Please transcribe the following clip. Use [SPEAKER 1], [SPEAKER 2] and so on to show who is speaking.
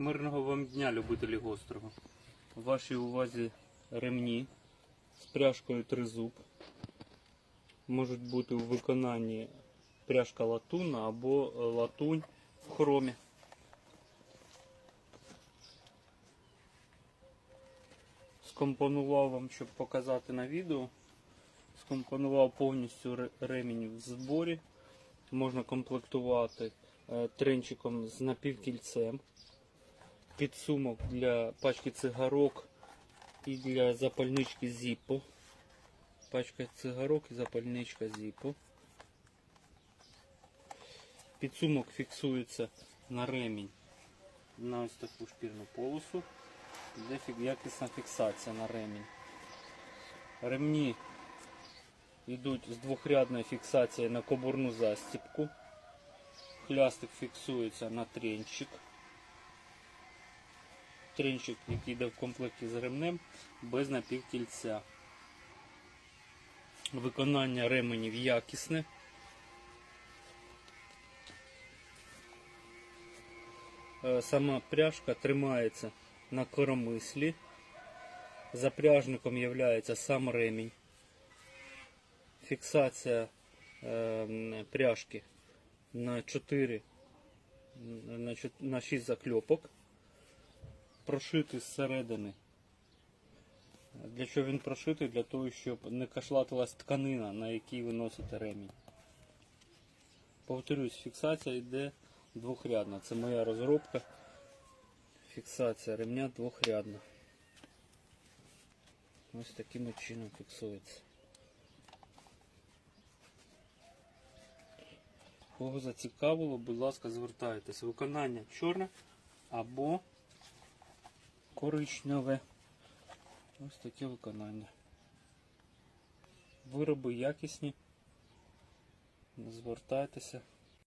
[SPEAKER 1] Мирного вам дня, любителі гострого. У вашій увазі ремні з пряжкою тризуб. Можуть бути у виконанні пряжка латунна або е, латунь в хромі. Скомпонував вам, щоб показати на відео. Скомпонував повністю ремінь в зборі. Можна комплектувати е, тренчиком з напівкільцем підсумок для пачки цигарок і для запальнички Zippo. Пачка цигарок і запальничка Zippo. Підсумок фіксується на ремінь на ось таку шкірну полосу. Фі- якісна фіксація на ремінь. Ремні йдуть з двохрядною фіксацією на кобурну застіпку. Хлястик фіксується на тренчик тренчик, який йде в комплекті з ремнем, без напівкільця. Виконання ременів якісне. Е, Сама пряжка тримається на коромислі. Запряжником є сам ремінь. Фіксація е, пряжки на 4 на на 6 закльопок прошитий зсередини. Для чого він прошитий? Для того, щоб не кашлатилась тканина, на якій ви носите ремінь. Повторюсь, фіксація йде двохрядна. Це моя розробка. Фіксація ремня двохрядна. Ось таким чином фіксується. Кого зацікавило, будь ласка, звертайтесь. Виконання чорне або коричневе. Ось таке виконання. Вироби якісні. Не Звертайтеся.